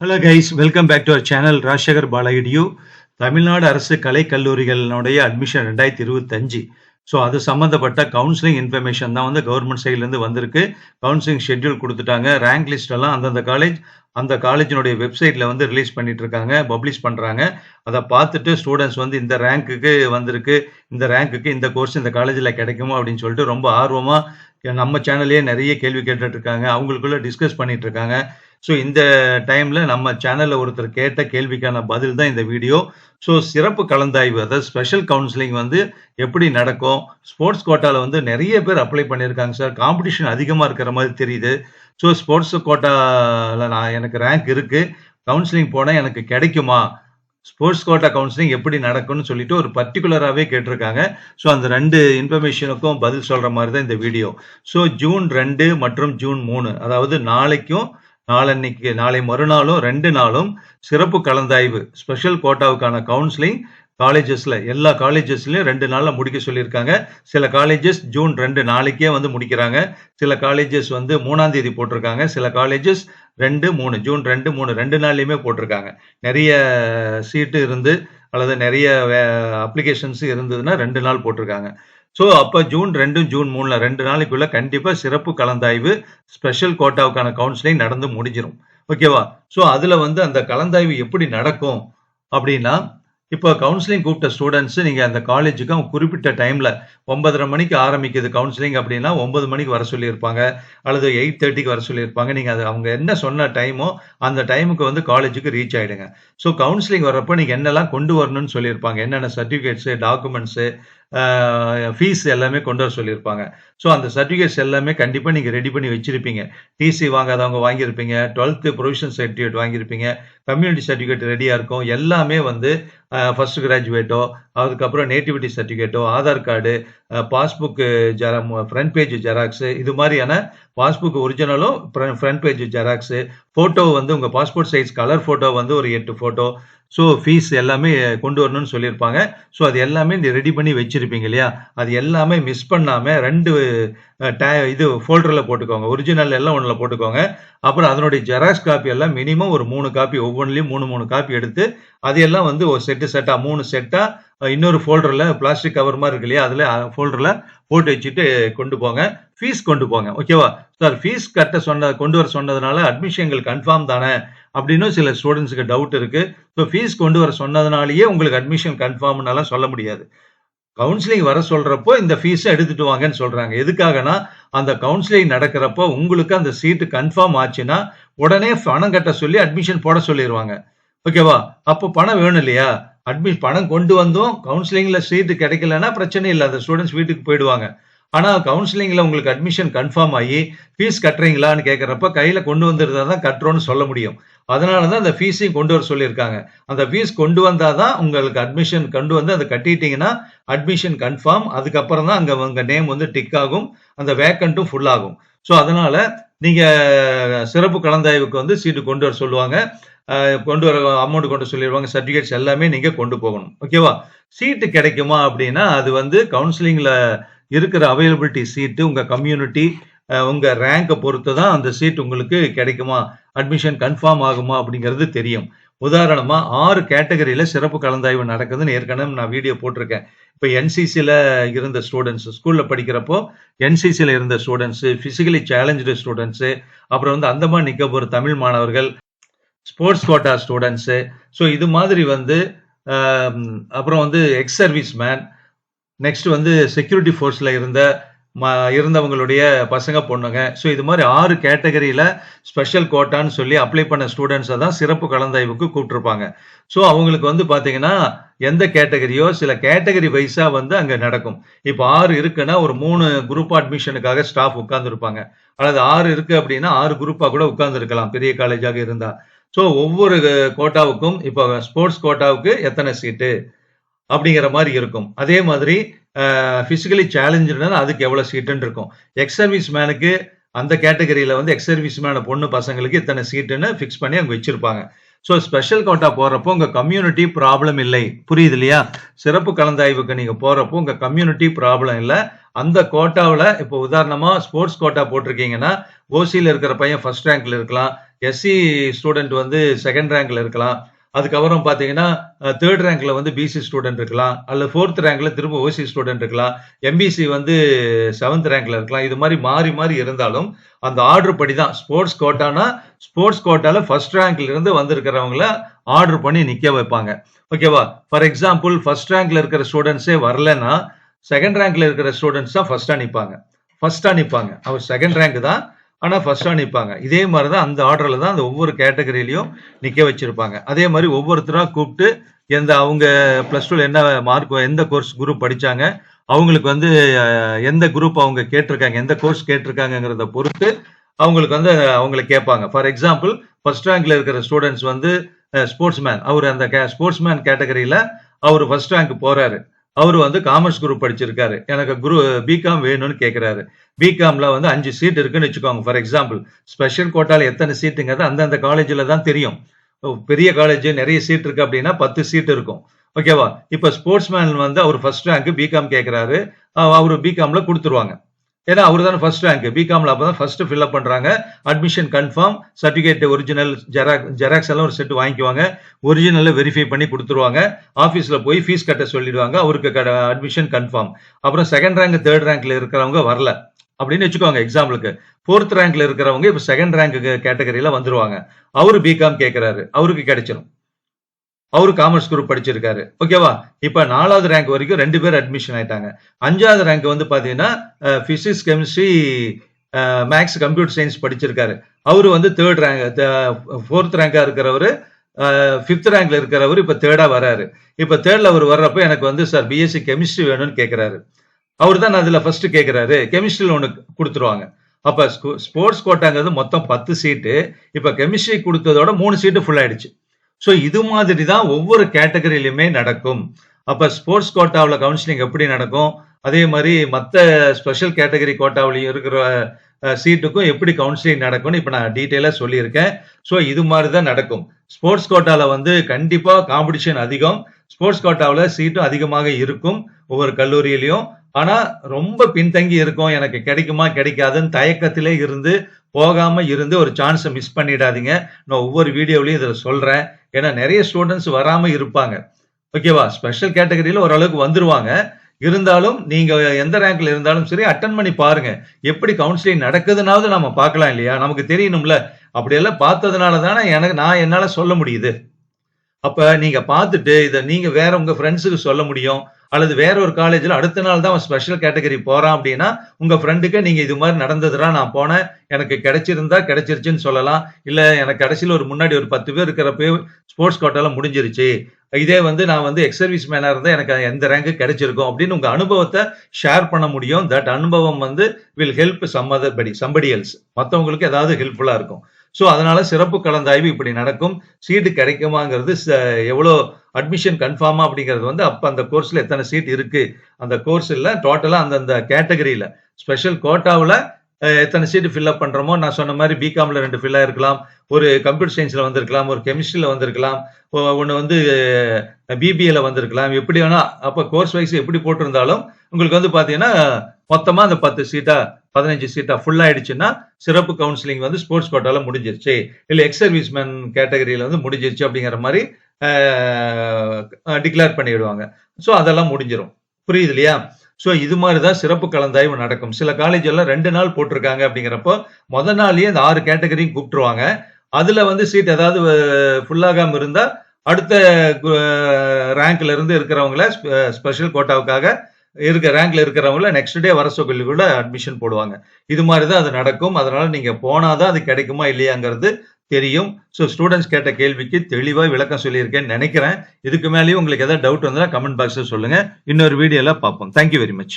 Hello guys welcome back to our channel Rajasekhar பாலகிடியூ Tamil Nadu அரசு கலை கல்லூரிகளினுடைய admission ரெண்டாயிரத்தி இருபத்தஞ்சு. ஸோ அது சம்மந்தப்பட்ட கவுன்சிலிங் இன்ஃபர்மேஷன் தான் வந்து கவர்மெண்ட் சைட்லேருந்து வந்திருக்கு. கவுன்சிலிங் ஷெட்யூல் கொடுத்துட்டாங்க. ரேங்க் லிஸ்ட் எல்லாம் அந்தந்த காலேஜ் அந்த காலேஜினுடைய வெப்சைட்டில் வந்து ரிலீஸ் பண்ணிட்டு இருக்காங்க பப்ளிஷ் பண்ணுறாங்க அதை பார்த்துட்டு ஸ்டூடெண்ட்ஸ் வந்து இந்த ரேங்க்குக்கு வந்திருக்கு இந்த ரேங்க்குக்கு இந்த கோர்ஸ் இந்த காலேஜில் கிடைக்குமோ அப்படின்னு சொல்லிட்டு ரொம்ப ஆர்வமாக நம்ம சேனல்லே நிறைய கேள்வி கேட்டுட்ருக்காங்க. அவங்களுக்குள்ள டிஸ்கஸ் பண்ணிட்டு இருக்காங்க ஸோ இந்த டைமில் நம்ம சேனலில் ஒருத்தர் கேட்ட கேள்விக்கான பதில் தான் இந்த வீடியோ ஸோ சிறப்பு கலந்தாய்வு அதாவது ஸ்பெஷல் கவுன்சிலிங் வந்து எப்படி நடக்கும்? ஸ்போர்ட்ஸ் கோட்டாவில் வந்து நிறைய பேர் அப்ளை பண்ணியிருக்காங்க சார் காம்படிஷன் அதிகமாக இருக்கிற மாதிரி தெரியுது. ஸோ ஸ்போர்ட்ஸ் கோட்டாவில் நான் எனக்கு ரேங்க் இருக்குது கவுன்சிலிங் போனால் எனக்கு கிடைக்குமா? ஸ்போர்ட்ஸ் கோட்டா கவுன்சிலிங் எப்படி நடக்கும்னு சொல்லிட்டு ஒரு பர்டிகுலராகவே கேட்டிருக்காங்க. ஸோ அந்த ரெண்டு இன்ஃபர்மேஷனுக்கும் பதில் சொல்கிற மாதிரி தான் இந்த வீடியோ ஸோ ஜூன் ரெண்டு மற்றும் ஜூன் மூணு. அதாவது நாளைக்கும் நாளன்னைக்கு நாளை மறுநாளும் ரெண்டு நாளும் சிறப்பு கலந்தாய்வு ஸ்பெஷல் கோட்டாவுக்கான கவுன்சிலிங் காலேஜஸ்ல எல்லா காலேஜஸ்லயும் ரெண்டு நாள்ல முடிக்க சொல்லியிருக்காங்க. சில காலேஜஸ் ஜூன் ரெண்டு நாளைக்கே வந்து முடிக்கிறாங்க. சில காலேஜஸ் வந்து மூணாம் தேதி போட்டிருக்காங்க. சில காலேஜஸ் ரெண்டு மூணு ஜூன் ரெண்டு மூணு ரெண்டு நாள்லயுமே போட்டிருக்காங்க. நிறைய சீட்டு இருந்து அல்லது நிறைய அப்ளிகேஷன்ஸ் இருந்ததுன்னா ரெண்டு நாள் போட்டிருக்காங்க. ஸோ அப்போ ஜூன் ரெண்டும் ஜூன் மூணில் ரெண்டு நாளைக்குள்ள கண்டிப்பாக சிறப்பு கலந்தாய்வு ஸ்பெஷல் கோட்டாவுக்கான கவுன்சிலிங் நடந்து முடிஞ்சிடும் ஓகேவா ஸோ அதில் வந்து அந்த கலந்தாய்வு எப்படி நடக்கும் அப்படின்னா இப்போ கவுன்சிலிங் கூப்பிட்ட ஸ்டூடெண்ட்ஸ் நீங்கள் அந்த காலேஜுக்கு அவங்க குறிப்பிட்ட டைமில் ஒன்பதரை மணிக்கு ஆரம்பிக்குது கவுன்சிலிங் அப்படின்னா ஒன்பது மணிக்கு வர சொல்லியிருப்பாங்க அல்லது எயிட் தேர்ட்டிக்கு வர சொல்லியிருப்பாங்க. நீங்கள் அது அவங்க என்ன சொன்ன டைமோ அந்த டைமுக்கு வந்து காலேஜுக்கு ரீச் ஆகிடுங்க ஸோ கவுன்சிலிங் வர்றப்போ நீங்கள் என்னெல்லாம் கொண்டு வரணும்னு சொல்லியிருப்பாங்க. என்னென்ன சர்டிஃபிகேட்ஸு டாக்குமெண்ட்ஸு ஃபீஸ் எல்லாமே கொண்டு வர சொல்லியிருப்பாங்க. ஸோ அந்த சர்டிஃபிகேட்ஸ் எல்லாமே கண்டிப்பாக நீங்கள் ரெடி பண்ணி வச்சுருப்பீங்க. டிசி வாங்காதவங்க வாங்கியிருப்பீங்க. டுவெல்த்து ப்ரொவிஷன் சர்டிஃபிகேட் வாங்கியிருப்பீங்க. கம்யூனிட்டி சர்டிஃபிகேட் ரெடியாக இருக்கும். எல்லாமே வந்து ஃபர்ஸ்ட் கிராஜுவேட்டோ அதுக்கப்புறம் நேட்டிவிட்டி சர்டிஃபிகேட்டோ ஆதார் கார்டு பாஸ்புக்கு ஜெரா ஃப்ரண்ட் பேஜ் ஜெராக்ஸு இது மாதிரியான பாஸ்புக் ஒரிஜினலும் ஃப்ரண்ட் பேஜ் ஜெராக்ஸு ஃபோட்டோ வந்து உங்கள் பாஸ்போர்ட் சைஸ் கலர் ஃபோட்டோ வந்து ஒரு எட்டு ஃபோட்டோ ஸோ ஃபீஸ் எல்லாமே கொண்டு வரணும்னு சொல்லியிருப்பாங்க. ஸோ அது எல்லாமே இந்த ரெடி பண்ணி வச்சுருப்பீங்க இல்லையா? அது எல்லாமே மிஸ் பண்ணாமல் ரெண்டு டே இது ஃபோல்டரில் போட்டுக்கோங்க. ஒரிஜினல் எல்லாம் ஒன்றில் போட்டுக்கோங்க. அப்புறம் அதனுடைய ஜெராக்ஸ் காப்பி எல்லாம் மினிமம் ஒரு மூணு காப்பி ஒவ்வொன்றிலையும் மூணு மூணு காப்பி எடுத்து அதையெல்லாம் வந்து ஒரு செட்டு செட்டாக மூணு செட்டாக இன்னொரு ஃபோல்டரில் பிளாஸ்டிக் கவர் மாதிரி இருக்கு இல்லையா? அதில் ஃபோல்டரில் போட்டு வச்சுட்டு கொண்டு போங்க. ஃபீஸ் கொண்டு போங்க. ஓகேவா சார் ஃபீஸ் கட்ட சொன்ன கொண்டு வர சொன்னதுனால அட்மிஷன்கள் கன்ஃபார்ம் தானே? அப்படின்னு சில ஸ்டூடெண்ட்ஸுக்கு டவுட் இருக்குது ஸோ ஃபீஸ் கொண்டு வர சொன்னதுனாலேயே உங்களுக்கு அட்மிஷன் கன்ஃபார்ம்னாலாம் சொல்ல முடியாது. கவுன்சிலிங் வர சொல்கிறப்போ இந்த ஃபீஸை எடுத்துட்டு வாங்கன்னு சொல்கிறாங்க எதுக்காகனா அந்த கவுன்சிலிங் நடக்கிறப்போ உங்களுக்கு அந்த சீட்டு கன்ஃபார்ம் ஆச்சுன்னா உடனே பணம் கட்ட சொல்லி அட்மிஷன் போட சொல்லிடுவாங்க ஓகேவா அப்போ பணம் வேணும் இல்லையா? அட்மிஷன் பணம் கொண்டு வந்தோம். கவுன்சிலிங்கில் சீட்டு கிடைக்கலன்னா பிரச்சனை இல்லை. அந்த ஸ்டூடெண்ட்ஸ் வீட்டுக்கு போயிடுவாங்க. ஆனால் கவுன்சிலிங்கில் உங்களுக்கு அட்மிஷன் கன்ஃபார்ம் ஆகி ஃபீஸ் கட்டுறீங்களான்னு கேட்குறப்ப கையில் கொண்டு வந்துருந்தா தான் கட்டுறோன்னு சொல்ல முடியும். அதனால தான் அந்த ஃபீஸையும் கொண்டு வர சொல்லியிருக்காங்க. அந்த ஃபீஸ் கொண்டு வந்தால் தான் உங்களுக்கு அட்மிஷன் கொண்டு வந்து அதை கட்டிட்டீங்கன்னா அட்மிஷன் கன்ஃபார்ம் அதுக்கப்புறம் தான் அங்கே உங்கள் நேம் வந்து டிக் ஆகும். அந்த வேக்கண்ட்டும் ஃபுல் ஆகும். ஸோ அதனால் நீங்கள் சிறப்பு கலந்தாய்வுக்கு வந்து சீட்டு கொண்டு வர சொல்லுவாங்க. கொண்டு வர அமௌண்ட் கொண்டு சொல்லிடுவாங்க சர்டிஃபிகேட்ஸ் எல்லாமே நீங்கள் கொண்டு போகணும். ஓகேவா சீட்டு கிடைக்குமா அப்படின்னா அது வந்து கவுன்சிலிங்கில் இருக்கிற அவைலபிலிட்டி சீட்டு உங்கள் கம்யூனிட்டி உங்கள் ரேங்கை பொறுத்து தான் அந்த சீட் உங்களுக்கு கிடைக்குமா? அட்மிஷன் கன்ஃபார்ம் ஆகுமா அப்படிங்கிறது தெரியும். உதாரணமாக ஆறு கேட்டகரியில் சிறப்பு கலந்தாய்வு நடக்குதுன்னு ஏற்கனவே நான் வீடியோ போட்டிருக்கேன். இப்போ என்சிசியில் இருந்த ஸ்டூடெண்ட்ஸ் ஸ்கூலில் படிக்கிறப்போ என்சிசியில் இருந்த ஸ்டூடெண்ட்ஸு ஃபிசிக்கலி சேலஞ்சு ஸ்டூடெண்ட்ஸு அப்புறம் வந்து அந்தமான் நிக்கோபர் தமிழ் மாணவர்கள் ஸ்போர்ட்ஸ் கோட்டா ஸ்டூடெண்ட்ஸு ஸோ இது மாதிரி வந்து அப்புறம் வந்து எக்ஸ் சர்வீஸ் மேன் நெக்ஸ்ட் வந்து செக்யூரிட்டி ஃபோர்ஸில் இருந்த ம இருந்தவங்களுடைய பசங்க பொண்ணுங்க. ஸோ இது மாதிரி ஆறு கேட்டகரியில் ஸ்பெஷல் கோட்டான்னு சொல்லி அப்ளை பண்ண ஸ்டூடெண்ட்ஸை தான் சிறப்பு கலந்தாய்வுக்கு கூப்பிட்டுருப்பாங்க ஸோ அவங்களுக்கு வந்து பார்த்தீங்கன்னா எந்த கேட்டகரியோ சில கேட்டகரி வைஸாக வந்து அங்கே நடக்கும். இப்போ ஆறு இருக்குன்னா ஒரு மூணு குரூப் அட்மிஷனுக்காக ஸ்டாஃப் உட்காந்துருப்பாங்க அல்லது ஆறு இருக்குது அப்படின்னா ஆறு குரூப்பாக கூட உட்காந்துருக்கலாம் பெரிய காலேஜாக இருந்தால் ஸோ ஒவ்வொரு கோட்டாவுக்கும் இப்போ ஸ்போர்ட்ஸ் கோட்டாவுக்கு எத்தனை சீட்டு அப்படிங்கிற மாதிரி இருக்கும். அதே மாதிரி ஃபிசிக்கலி சேலஞ்சுனா அதுக்கு எவ்வளோ சீட்டுன்னு இருக்கும். எக்ஸ் சர்வீஸ் மேனுக்கு அந்த கேட்டகரியில் வந்து எக்ஸ் சர்வீஸ் மேன பொண்ணு பசங்களுக்கு இத்தனை சீட்டுன்னு ஃபிக்ஸ் பண்ணி அங்கே வச்சுருப்பாங்க. ஸோ ஸ்பெஷல் கோட்டா போறப்போ உங்க கம்யூனிட்டி ப்ராப்ளம் இல்லை. புரியுது இல்லையா? சிறப்பு கலந்தாய்வுக்கு நீங்க போறப்போ உங்க கம்யூனிட்டி ப்ராப்ளம் இல்லை. அந்த கோட்டாவில் இப்போ உதாரணமா ஸ்போர்ட்ஸ் கோட்டா போட்டிருக்கீங்கன்னா ஓசியில் இருக்கிற பையன் ஃபர்ஸ்ட் ரேங்க்ல இருக்கலாம். எஸ்சி ஸ்டூடெண்ட் வந்து செகண்ட் ரேங்க்ல இருக்கலாம். அதுக்கப்புறம் பார்த்தீங்கன்னா தேர்ட் ரேங்க்ல வந்து பிசி ஸ்டூடெண்ட் இருக்கலாம் அல்ல ஃபோர்த் ரேங்க்ல திரும்ப ஓசி ஸ்டூடெண்ட் இருக்கலாம் எம்பிசி வந்து செவன்த் ரேங்க்ல இருக்கலாம். இது மாதிரி மாறி மாறி இருந்தாலும் அந்த ஆர்டர் படி தான் ஸ்போர்ட்ஸ் கோட்டானா ஸ்போர்ட்ஸ் கோட்டால ஃபர்ஸ்ட் ரேங்க்ல இருந்து வந்திருக்கிறவங்கள ஆர்டர் பண்ணி நிக்க வைப்பாங்க. ஓகேவா ஃபார் எக்ஸாம்பிள் ஃபர்ஸ்ட் ரேங்க்ல இருக்கிற ஸ்டூடெண்ட்ஸே வரலன்னா செகண்ட் ரேங்க்ல இருக்கிற ஸ்டூடெண்ட்ஸ் தான் ஃபர்ஸ்டா நிற்பாங்க ஃபர்ஸ்டா நிற்பாங்க அவர் செகண்ட் ரேங்க் தான் ஆனா ஃபர்ஸ்டா நிப்பாங்க. இதே மாதிரி தான் அந்த ஆர்டர்ல தான் அந்த ஒவ்வொரு கேட்டகரியிலையும் நிக்க வச்சிருப்பாங்க. அதே மாதிரி ஒவ்வொருத்தரா கூப்பிட்டு எந்த அவங்க பிளஸ் டூல என்ன மார்க் எந்த கோர்ஸ் குரூப் படிச்சாங்க அவங்களுக்கு வந்து எந்த குரூப் அவங்க கேட்டிருக்காங்க எந்த கோர்ஸ் கேட்டிருக்காங்கங்கிறத பொறுத்து அவங்களுக்கு வந்து அவங்களை கேட்பாங்க. ஃபார் எக்ஸாம்பிள் ஃபர்ஸ்ட் ரேங்க்ல இருக்கிற ஸ்டூடெண்ட்ஸ் வந்து ஸ்போர்ட்ஸ் மேன் அவர் அந்த ஸ்போர்ட்ஸ் மேன் கேட்டகரியில அவர் ஃபர்ஸ்ட் ரேங்க் போறாரு. அவர் வந்து காமர்ஸ் குரூப் படிச்சிருக்காரு. எனக்கு குரு பிகாம் வேணும்னு கேட்குறாரு பிகாம்ல வந்து அஞ்சு சீட் இருக்குன்னு வச்சுக்கோங்க. ஃபார் எக்ஸாம்பிள் ஸ்பெஷல் கோட்டால எத்தனை சீட்டுங்கிறது அந்தந்த காலேஜில் தான் தெரியும். ஓ, பெரிய காலேஜ் நிறைய சீட் இருக்கு அப்படின்னா பத்து சீட் இருக்கும். ஓகேவா இப்போ ஸ்போர்ட்ஸ் மேன் வந்து அவர் ஃபர்ஸ்ட் ரேங்க் பிகாம் கேட்குறாரு அவர் பிகாம்ல கொடுத்துருவாங்க. ஏன்னா அவர் தானே ஃபர்ஸ்ட் ரேங்க் பிகாம்ல அப்பதான் ஃபர்ஸ்ட் ஃபில்அப் பண்ணுறாங்க அட்மிஷன் கன்ஃபார்ம் சர்டிஃபிகேட் ஒரிஜினல் ஜெராக் ஜெராக்ஸ் எல்லாம் ஒரு செட் வாங்கிக்குவாங்க. ஒரிஜினலில் வெரிஃபை பண்ணி கொடுத்துருவாங்க. ஆஃபீஸில் போய் ஃபீஸ் கட்ட சொல்லிடுவாங்க. அவருக்கு அட்மிஷன் கன்ஃபார்ம் அப்புறம் செகண்ட் ரேங்க் தேர்ட் ரேங்க்ல இருக்கிறவங்க வரல. அப்படின்னு வச்சுக்கோங்க எக்ஸாம்பிளுக்கு ஃபோர்த் ரேங்க்ல இருக்கிறவங்க இப்போ செகண்ட் ரேங்க் கேட்டகரியில வந்துருவாங்க. அவரு பிகாம் கேட்கிறாரு அவருக்கு கிடைச்சிரும். அவரு காமர்ஸ் குரூப் படிச்சிருக்காரு. ஓகேவா இப்ப நாலாவது ரேங்க் வரைக்கும் ரெண்டு பேர் அட்மிஷன் ஆயிட்டாங்க. அஞ்சாவது ரேங்க் வந்து பாத்தீங்கன்னா physics chemistry maths computer science படிச்சிருக்காரு. அவரு வந்து தேர்ட் ரேங்க் ஃபோர்த் ரேங்கா இருக்கிறவரு ஃபிஃப்த் ரேங்க்ல இருக்கிறவர் இப்ப தேர்டா வராரு. இப்ப தேர்ட்ல அவர் வர்றப்ப எனக்கு வந்து சார் பிஎஸ்சி கெமிஸ்ட்ரி வேணும்னு கேட்கிறாரு அவர் தான் அதுல ஃபர்ஸ்ட் கேட்கிறாரு கெமிஸ்ட்ரியில் ஒன்று கொடுத்துருவாங்க. அப்ப ஸ்போர்ட்ஸ் கோட்டாங்கிறது மொத்தம் பத்து சீட்டு இப்ப கெமிஸ்ட்ரி கொடுத்ததோட மூணு சீட்டு ஃபுல் ஆயிடுச்சு. ஸோ இது மாதிரி தான் ஒவ்வொரு கேட்டகரியிலுமே நடக்கும். அப்போ ஸ்போர்ட்ஸ் கோட்டாவில் கவுன்சிலிங் எப்படி நடக்கும்? அதே மாதிரி மற்ற ஸ்பெஷல் கேட்டகரி கோட்டாவிலையும் இருக்கிற சீட்டுக்கும் எப்படி கவுன்சிலிங் நடக்கும்னு இப்போ நான் டீட்டெயிலாக சொல்லியிருக்கேன். ஸோ இது மாதிரி தான் நடக்கும். ஸ்போர்ட்ஸ் கோட்டாவில் வந்து கண்டிப்பாக காம்படிஷன் அதிகம். ஸ்போர்ட்ஸ் கோட்டாவில் சீட்டும் அதிகமாக இருக்கும். ஒவ்வொரு கல்லூரியிலையும். ஆனா ரொம்ப பின்தங்கி இருக்கும். எனக்கு கிடைக்குமா கிடைக்காதுன்னு தயக்கத்திலே இருந்து போகாம இருந்து ஒரு சான்ஸை மிஸ் பண்ணிடாதீங்க. நான் ஒவ்வொரு வீடியோவிலையும் இதில் சொல்றேன். ஏன்னா நிறைய ஸ்டூடெண்ட்ஸ் வராம இருப்பாங்க. ஓகேவா ஸ்பெஷல் கேட்டகரியில ஓரளவுக்கு வந்துருவாங்க. இருந்தாலும் நீங்க எந்த ரேங்க்ல இருந்தாலும் சரி அட்டன் பண்ணி பாருங்க. எப்படி கவுன்சிலிங் நடக்குதுனாவது நம்ம பார்க்கலாம் இல்லையா? நமக்கு தெரியணும்ல. அப்படியெல்லாம் பார்த்ததுனால தானே எனக்கு நான் என்னால சொல்ல முடியுது. அப்ப நீங்க பார்த்துட்டு இதை நீங்க வேற உங்க ஃப்ரெண்ட்ஸுக்கு சொல்ல முடியும். அல்லது வேற ஒரு காலேஜில் அடுத்த நாள் தான் அவன் ஸ்பெஷல் கேட்டகரி போகிறான் அப்படின்னா உங்கள் ஃப்ரெண்டுக்கு நீங்கள் இது மாதிரி நடந்ததுடா நான் போனேன் எனக்கு கிடைச்சிருந்தா கிடைச்சிருச்சுன்னு சொல்லலாம். இல்லை எனக்கு கடைசியில் ஒரு முன்னாடி ஒரு பத்து பேர் இருக்கிறப்ப ஸ்போர்ட்ஸ் கோட்டாலாம் முடிஞ்சிருச்சு. இதே வந்து நான் வந்து எக்ஸ் சர்வீஸ் இருந்தால் எனக்கு எந்த ரேங்க்கு கிடைச்சிருக்கும் அப்படின்னு உங்கள் அனுபவத்தை ஷேர் பண்ண முடியும். தட் அனுபவம் வந்து will help some other body somebody else மற்றவங்களுக்கு ஏதாவது ஹெல்ப்ஃபுல்லாக இருக்கும். ஸோ அதனால சிறப்பு கலந்தாய்வு இப்படி நடக்கும். சீட்டு கிடைக்குமாங்கிறது எவ்வளோ அட்மிஷன் கன்ஃபார்மா அப்படிங்கிறது வந்து அப்போ அந்த கோர்ஸில் எத்தனை சீட் இருக்கு? அந்த கோர்ஸ் இல்லை டோட்டலாக அந்தந்த கேட்டகரியில் ஸ்பெஷல் கோட்டாவில் எத்தனை சீட்டு ஃபில்அப் பண்ணுறோமோ நான் சொன்ன மாதிரி பிகாமில் ரெண்டு ஃபில் இருக்கலாம் ஒரு கம்ப்யூட்டர் சயின்ஸில் வந்திருக்கலாம் ஒரு கெமிஸ்ட்ரியில் வந்திருக்கலாம். ஒன்று வந்து பிபிஏல வந்திருக்கலாம். எப்படி வேணால் அப்போ கோர்ஸ் வைஸ் எப்படி போட்டிருந்தாலும் உங்களுக்கு வந்து பார்த்தீங்கன்னா மொத்தமா அந்த பத்து சீட்டா பதினஞ்சு சீட்டா ஃபுல் ஆயிடுச்சுன்னா சிறப்பு கவுன்சிலிங் வந்து ஸ்போர்ட்ஸ் கோட்டால முடிஞ்சிருச்சு. இல்ல எக்ஸ் சர்வீஸ்மேன் கேட்டகரியில வந்து முடிஞ்சிருச்சு அப்படிங்கிற மாதிரி டிக்ளேர் பண்ணிடுவாங்க. ஸோ அதெல்லாம் முடிஞ்சிடும் புரியுது இல்லையா? ஸோ இது மாதிரி தான் சிறப்பு கலந்தாய்வு நடக்கும். சில காலேஜ் எல்லாம் ரெண்டு நாள் போட்டிருக்காங்க அப்படிங்கிறப்போ முத நாள்லயே இந்த ஆறு கேட்டகரியும் கூப்பிட்டுருவாங்க. அதுல வந்து சீட் ஏதாவது ஃபுல்லாகாம இருந்தா அடுத்த ரேங்க்ல இருந்து இருக்கிறவங்கள ஸ்பெஷல் கோட்டாவுக்காக இருக்க ரேங்க்ல இருக்கிறவங்கள நெக்ஸ்ட் டே வர சொல்லி கூட அட்மிஷன் போடுவாங்க. இது மாதிரி தான் அது நடக்கும். அதனால நீங்க போனாதான் அது கிடைக்குமா இல்லையாங்கிறது தெரியும். ஸோ ஸ்டூடெண்ட்ஸ் கேட்ட கேள்விக்கு தெளிவாக விளக்கம் சொல்லியிருக்கேன்னு நினைக்கிறேன். இதுக்கு மேலேயும் உங்களுக்கு ஏதாவது டவுட் வந்தால் கமெண்ட் பாக்ஸில் சொல்லுங்கள் இன்னொரு வீடியோவில் பார்ப்போம். Thank you very much